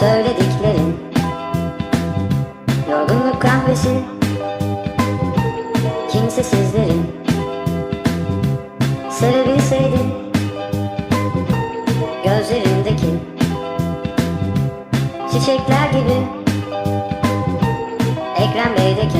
söylediklerin Yorgunluk kahvesi Kimsesizlerin Sevebilseydin Gözlerindeki Çiçekler gibi Ekrem Bey'deki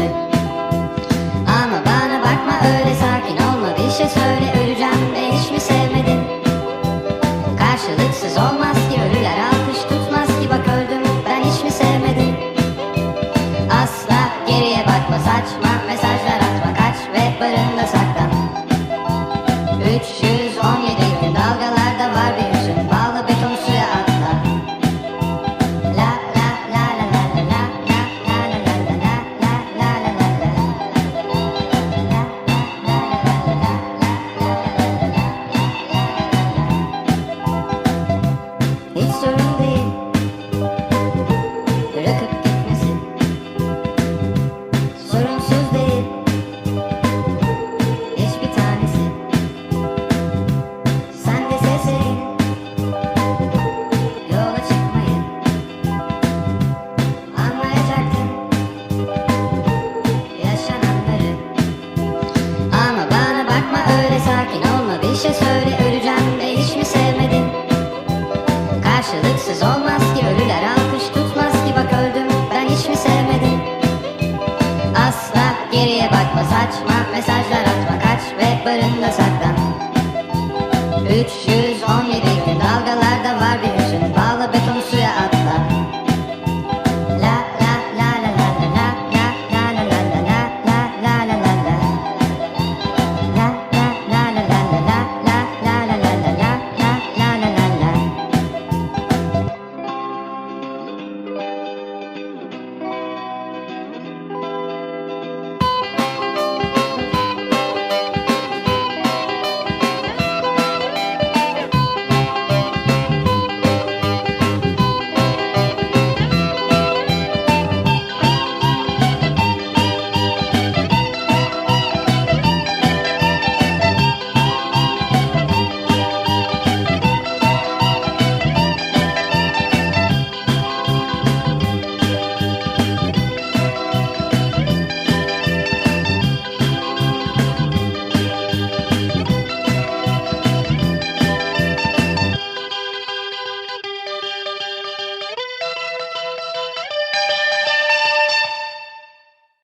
So the Yanaklarında saklan. 317 gün dalgalarda var bir hüzün. Bağla beton su